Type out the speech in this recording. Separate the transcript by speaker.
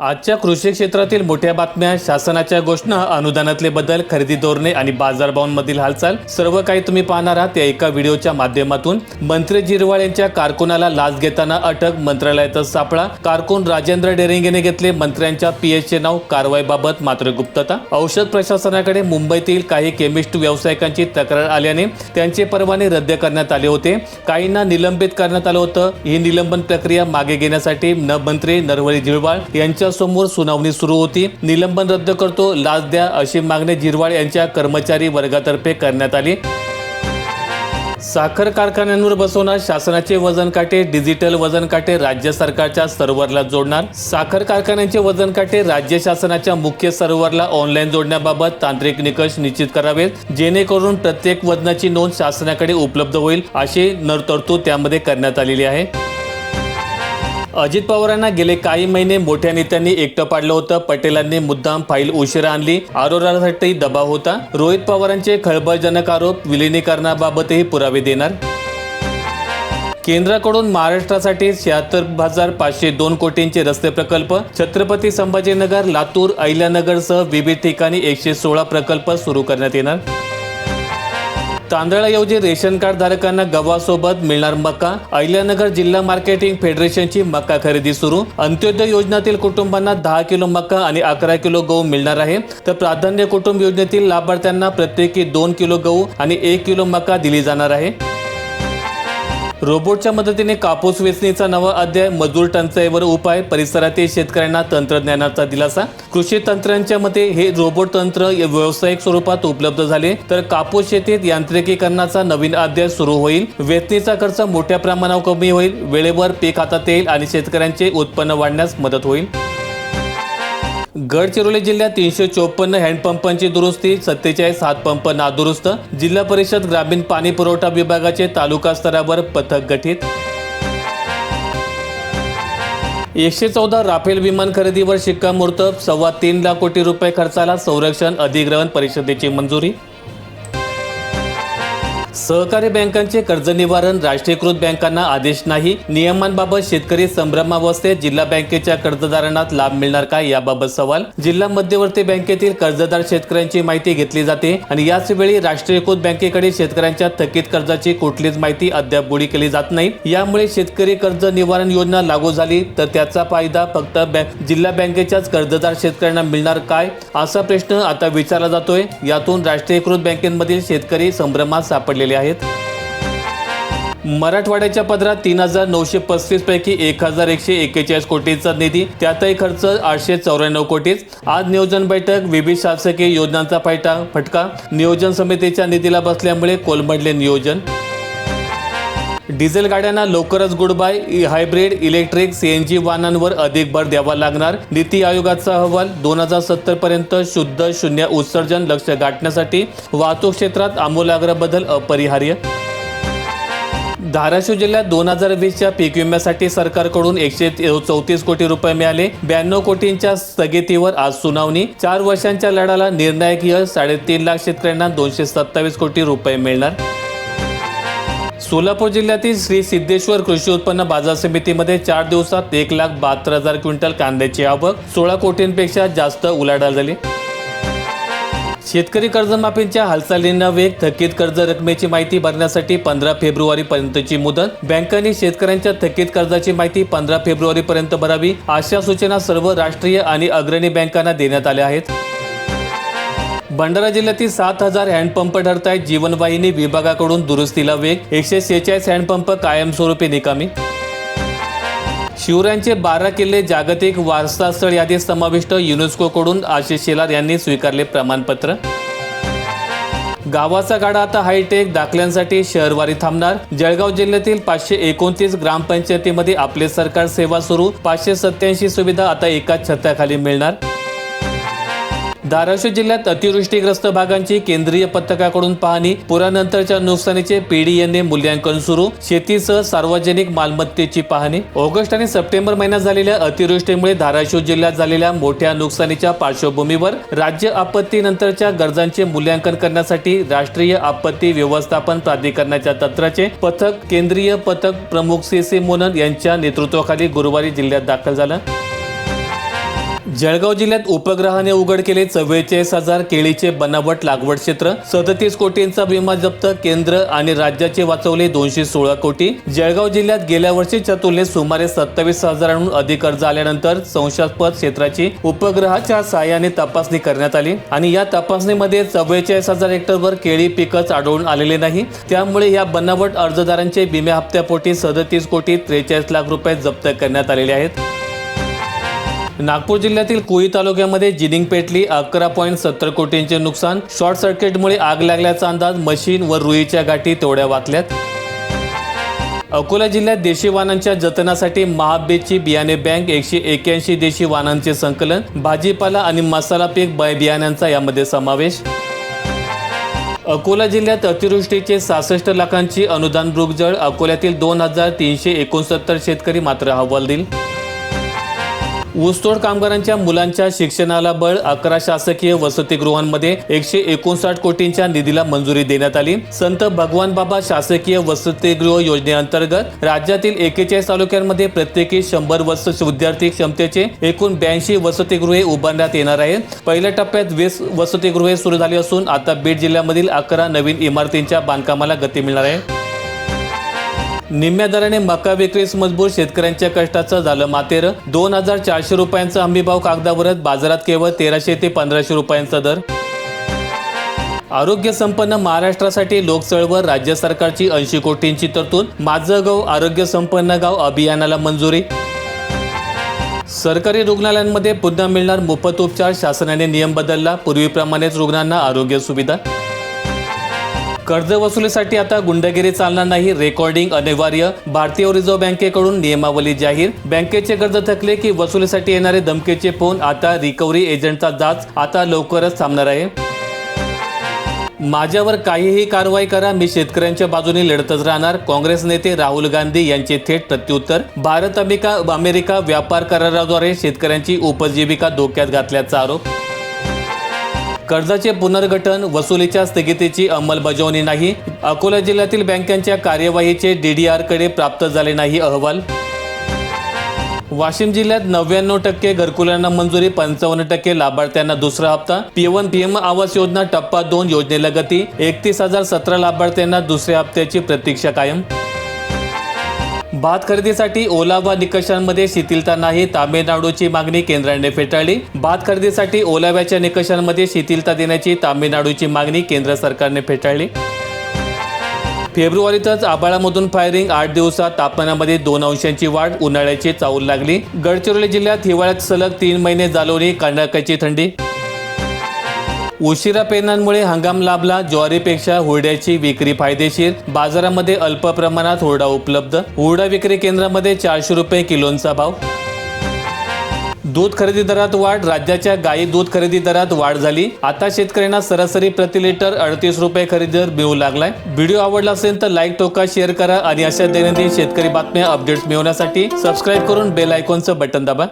Speaker 1: आजच्या कृषी क्षेत्रातील मोठ्या बातम्या शासनाच्या घोषणा अनुदानातले बदल खरेदी धोरणे आणि बाजारभावांमधील हालचाल सर्व काही तुम्ही पाहणार आहात या एका व्हिडिओच्या माध्यमातून. मंत्री जिरवाळ यांच्या कारकुनाला लाच घेताना अटक मंत्रालयाचा सापळा कारकून राजेंद्र डेरिंगेने घेतले मंत्र्यांच्या पीएचचे नाव कारवाईबाबत मात्र गुप्तता. औषध प्रशासनाकडे मुंबईतील काही केमिस्ट व्यावसायिकांची तक्रार आल्याने त्यांचे परवाने रद्द करण्यात आले होते. काहींना निलंबित करण्यात आलं होतं. ही निलंबन प्रक्रिया मागे घेण्यासाठी न मंत्री नरवळी जिरवाळ यांच्या समोर सुनावणी सुरू होती. निलंबन रद्द करतो लाच द्या अशी मागणी झिरवाळ यांच्या कर्मचारी वर्गातर्फे करण्यात आली. साखर कारखान्यांवर बसवणार शासनाचे वजन काटे डिजिटल वजन काटे राज्य सरकारच्या सर्व्हरला जोडणार. साखर कारखान्यांचे वजन काटे राज्य शासनाच्या मुख्य सर्व्हरला ऑनलाईन जोडण्याबाबत तांत्रिक निकष निश्चित करावेत. जेणेकरून प्रत्येक वजनाची नोंद शासनाकडे उपलब्ध होईल अशी नरतरतूद त्यामध्ये करण्यात आलेली आहे. अजित पवारांना गेले काही महिने मोठ्या नेत्यांनी एकटं पाडलं होतं. पटेलांनी मुद्दाम फाईल उशिरा आणली. आरोरासाठी दबाव होता. रोहित पवारांचे खळबळजनक आरोप विलिनीकरणाबाबतही पुरावे देणार. केंद्राकडून महाराष्ट्रासाठी शहात्तर हजार पाचशे दोन कोटींचे रस्ते प्रकल्प छत्रपती संभाजीनगर लातूर अहिल्यानगरसह विविध ठिकाणी एकशे सोळा प्रकल्प सुरू करण्यात येणार. तांदळाऐवजी रेशन कार्ड धारकांना गव्हासोबत मिळणार मका. अहिल्यानगर जिल्हा मार्केटिंग फेडरेशनची मका खरेदी सुरू. अंत्योदय योजनेतील कुटुंबांना दहा किलो मका आणि अकरा किलो गहू मिळणार आहे. तर प्राधान्य कुटुंब योजनेतील लाभार्थ्यांना प्रत्येकी दोन किलो गहू आणि एक किलो मका दिली जाणार आहे. रोबोटच्या मदतीने कापूस वेचणीचा नवा अध्याय मजूर टंचाईवर उपाय परिसरातील शेतकऱ्यांना तंत्रज्ञानाचा दिलासा. कृषी तंत्रांच्या मते हे रोबोट तंत्र व्यावसायिक स्वरूपात उपलब्ध झाले. तर कापूस शेतीत यांत्रिकीकरणाचा नवीन अध्याय सुरू होईल. वेचणीचा खर्च मोठ्या प्रमाणावर कमी होईल. वेळेवर पीक हातात येईल आणि शेतकऱ्यांचे उत्पन्न वाढण्यास मदत होईल. गडचिरोली जिल्ह्यात तीनशे चोपन्न हँडपंपांची दुरुस्ती सत्तेचाळीस हातपंप नादुरुस्त. जिल्हा परिषद ग्रामीण पाणी पुरवठा विभागाचे तालुका स्तरावर पथक गठीत. एकशे चौदा राफेल विमान खरेदीवर शिक्कामोर्तब सव्वा तीन लाख कोटी रुपये खर्चाला संरक्षण अधिग्रहण परिषदेची मंजुरी. सहकारी बँकांचे कर्ज निवारण राष्ट्रीयकृत बँकांना आदेश नाही. नियमांबाबत शेतकरी संभ्रमावस्थेत जिल्हा बँकेच्या कर्जदारांना लाभ मिळणार का याबाबत सवाल? जिल्हा मध्यवर्ती बँकेतील कर्जदार शेतकऱ्यांची माहिती घेतली जाते आणि याच वेळी राष्ट्रीयकृत बँकेकडे शेतकऱ्यांच्या थकीत कर्जाची कुठलीच माहिती अद्याप गोळी केली जात नाही. यामुळे शेतकरी कर्ज निवारण योजना लागू झाली तर त्याचा फायदा फक्त बँक जिल्हा बँकेच्याच कर्जदार शेतकऱ्यांना मिळणार काय? असा प्रश्न आता विचारला जातोय. यातून राष्ट्रीयकृत बँकेमधील शेतकरी संभ्रमात सापडलेले आहेत? मराठवाड्याच्या पदरात तीन हजार नऊशे पस्तीस पैकी एक हजार एकशे एक्केचाळीस कोटीचा निधी त्यातही खर्च आठशे चौऱ्याण्णव कोटीच आज नियोजन बैठक विविध शासकीय योजनांचा फायटा फटका. नियोजन समितीच्या निधीला बसल्यामुळे कोलमडले नियोजन. डिझेल गाड्यांना लवकरच goodbye hybrid electric CNG वाहनांवर अधिक भर द्यावा लागणार. नीती आयोगाचा अहवाल दोन हजार सत्तर पर्यंत शुद्ध शून्य उत्सर्जन लक्ष्य गाठण्यासाठी वाहतूक क्षेत्रात आमूलाग्र बदल अपरिहार्य. धाराशिव जिल्ह्यात दोन हजार वीसच्या पीक विम्यासाठी सरकारकडून एकशे चौतीस कोटी रुपये मिळाले. ब्याण्णव कोटींच्या स्थगितीवर आज सुनावणी. चार वर्षांच्या लढाला निर्णायक यश साडेतीन लाख शेतकऱ्यांना दोनशे सत्तावीस कोटी रुपये मिळणार. सोलापूर जिल्ह्यातील श्री सिद्धेश्वर कृषी उत्पन्न बाजार समितीमध्ये चार दिवसात एक लाख बहात्तर हजार क्विंटल कांद्याची आवक सोळा कोटींपेक्षा जास्त उलाढाल झाली. शेतकरी कर्जमाफीच्या हालचालींना वेग थकीत कर्ज रकमेची माहिती भरण्यासाठी पंधरा फेब्रुवारी पर्यंतची मुदत बँकांनी शेतकऱ्यांच्या थकीत कर्जाची माहिती पंधरा फेब्रुवारी पर्यंत भरावी अशा सूचना सर्व राष्ट्रीय आणि अग्रणी बँकांना देण्यात आल्या आहेत. भंडारा जिल्ह्यातील सात हजार हँडपंप ठरत आहेत जीवनवाहिनी विभागाकडून दुरुस्तीला वेग. एकशे शेहेचाळीस हँडपंप कायमस्वरूपी निकामी. शिवरायांचे बारा किल्ले जागतिक वारसा स्थळ यादीत समाविष्ट युनेस्कोकडून आशिष शेलार यांनी स्वीकारले प्रमाणपत्र. गावाचा गाडा आता हायटेक. दाखल्यांसाठी शहरवारी थांबणार. जळगाव जिल्ह्यातील पाचशे एकोणतीस ग्रामपंचायतीमध्ये आपले सरकार सेवा सुरू. पाचशे सत्याऐंशी सुविधा आता एकाच छताखाली मिळणार. धाराशिव जिल्ह्यात अतिवृष्टीग्रस्त भागांची केंद्रीय पथकाकडून पाहणी. पुरानंतरच्या नुकसानीचे पीडीएनए मूल्यांकन सुरू. शेतीसह सार्वजनिक मालमत्तेची पाहणी. ऑगस्ट आणि सप्टेंबर महिन्यात झालेल्या अतिवृष्टीमुळे धाराशिव जिल्ह्यात झालेल्या मोठ्या नुकसानीच्या पार्श्वभूमीवर राज्य आपत्तीनंतरच्या गरजांचे मूल्यांकन करण्यासाठी राष्ट्रीय आपत्ती व्यवस्थापन प्राधिकरणाच्या तंत्राचे पथक केंद्रीय पथक प्रमुख सी सी मोनन यांच्या नेतृत्वाखाली गुरुवारी जिल्ह्यात दाखल झालं. जळगाव जिल्ह्यात उपग्रहाने उघड केले चव्वेचाळीस हजार केळीचे बनावट लागवड क्षेत्र. सदतीस कोटींचा विमा जप्त केंद्र आणि राज्याचे वाचवले दोनशे सोळा कोटी. जळगाव जिल्ह्यात गेल्या वर्षीच्या तुलनेत सुमारे सत्तावीस हजारांहून अधिक अर्ज आल्यानंतर संशयास्पद क्षेत्राची उपग्रहाच्या सहाय्याने तपासणी करण्यात आली. आणि या तपासणीमध्ये चव्वेचाळीस हजार हेक्टरवर केळी पिकच आढळून आलेले नाही. त्यामुळे या बनावट अर्जदारांचे विम्या हप्त्यापोटी सदतीस कोटी त्रेचाळीस लाख रुपये जप्त करण्यात आलेले आहेत. नागपूर जिल्ह्यातील कुई तालुक्यामध्ये जिनिंग पेटली अकरा पॉईंट सत्तर कोटींचे नुकसान. शॉर्ट सर्किटमुळे आग लागल्याचा अंदाज मशीन व रुईच्या गाठी तेवढ्या वाचल्यात. अकोला जिल्ह्यात देशी वाहनांच्या जतनासाठी महाबेची बियाणे बँक एकशे एक्याऐंशी देशी वाहनांचे संकलन भाजीपाला आणि मसाला पीक बाय बियाण्यांचा यामध्ये समावेश. अकोला जिल्ह्यात अतिवृष्टीचे सहासष्ट लाखांची अनुदान मृगजळ अकोल्यातील दोन हजार तीनशे एकोणसत्तर शेतकरी मात्र हवाल देईल ऊसतोड कामगारांच्या मुलांच्या शिक्षणाला बळ अकरा शासकीय वसतिगृहांमध्ये एकशे एकोणसाठ कोटींच्या निधीला मंजुरी देण्यात आली. संत भगवान बाबा शासकीय वसतिगृह योजनेअंतर्गत राज्यातील एकेचाळीस तालुक्यांमध्ये प्रत्येकी शंभर वर्ष विद्यार्थी क्षमतेचे एकूण ब्याऐंशी वसतिगृहे उभारण्यात येणार आहेत. पहिल्या टप्प्यात वीस वसतिगृहे सुरू झाली असून आता बीड जिल्ह्यामधील अकरा नवीन इमारतींच्या बांधकामाला गती मिळणार आहे. निम्म्या दराने मका विक्रीस मजबूर शेतकऱ्यांच्या कष्टाचं झालं मातेर दोन हजार चारशे रुपयांचा हमीभाव कागदावरच बाजारात केवळ तेराशे ते पंधराशे रुपयांचा दर. आरोग्य संपन्न महाराष्ट्रासाठी लोकचळवळ राज्य सरकारची ऐंशी कोटींची तरतूद. माझं गाव आरोग्य संपन्न गाव अभियानाला मंजुरी. सरकारी रुग्णालयांमध्ये पुन्हा मिळणार मोफत उपचार. शासनाने नियम बदलला. पूर्वीप्रमाणेच रुग्णांना आरोग्य सुविधा. कर्ज वसुलीसाठी आता गुंडगिरी चालणार नाही. रेकॉर्डिंग अनिवार्य. भारतीय रिझर्व्ह बँकेकडून नियमावली जाहीर. बँकेचे कर्ज थकले की वसुलीसाठी येणारे धमकीचे फोन आता रिकव्हरी एजंटचा जाच. आता लवकरच थांबणार आहे. माझ्यावर काहीही कारवाई करा. मी शेतकऱ्यांच्या बाजूने लढतच राहणार. काँग्रेस नेते राहुल गांधी यांचे थेट प्रत्युत्तर. भारत अमेरिका अमेरिका व्यापार कराराद्वारे शेतकऱ्यांची उपजीविका धोक्यात घातल्याचा आरोप. कर्जाचे पुनर्गठन वसुलीच्या स्थगितीची अंमलबजावणी नाही. अकोला जिल्ह्यातील बँकांच्या कार्यवाहीचे डीडीआरकडे प्राप्त झाले नाही अहवाल. वाशिम जिल्ह्यात नव्याण्णव टक्के घरकुलांना मंजुरी पंचावन्न टक्के लाभार्थ्यांना दुसरा हप्ता. पीएम पीएम आवास योजना टप्पा दोन योजनेला गती. एकतीस हजार सतरा लाभार्थ्यांना दुसऱ्या हप्त्याची प्रतीक्षा कायम. भात खरेदीसाठी ओलावा निकषांमध्ये शिथिलता नाही तामिळनाडूची मागणी केंद्राने फेटाळली. भात खरेदीसाठी ओलाव्याच्या निकषांमध्ये शिथिलता देण्याची तामिळनाडूची मागणी केंद्र सरकारने फेटाळली. फेब्रुवारीतच आबाळामधून फायरिंग आठ दिवसात तापमानामध्ये दोन अंशांची वाढ उन्हाळ्याची चाहूल लागली. गडचिरोली जिल्ह्यात हिवाळ्यात सलग तीन महिने जालवली कडाक्याची थंडी उशिरा पेरण्यांमुळे हंगाम लाभला. ज्वारीपेक्षा हुरड्याची विक्री फायदेशीर. बाजारामध्ये अल्प प्रमाणात हुरडा उपलब्ध. हुरडा विक्री केंद्रामध्ये चारशे रुपये किलोंचा भाव. दूध खरेदी दरात वाढ. राज्याच्या गायी दूध खरेदी दरात वाढ झाली. आता शेतकऱ्यांना सरासरी प्रति लिटर अडतीस रुपये खरेदी दर मिळू लागलाय. व्हिडिओ आवडला असेल तर लाईक टोका शेअर करा आणि अशा दैनंदिन शेतकरी बातम्या अपडेट्स मिळवण्यासाठी सबस्क्राईब करून बेल आयकॉनचं बटन दाबा.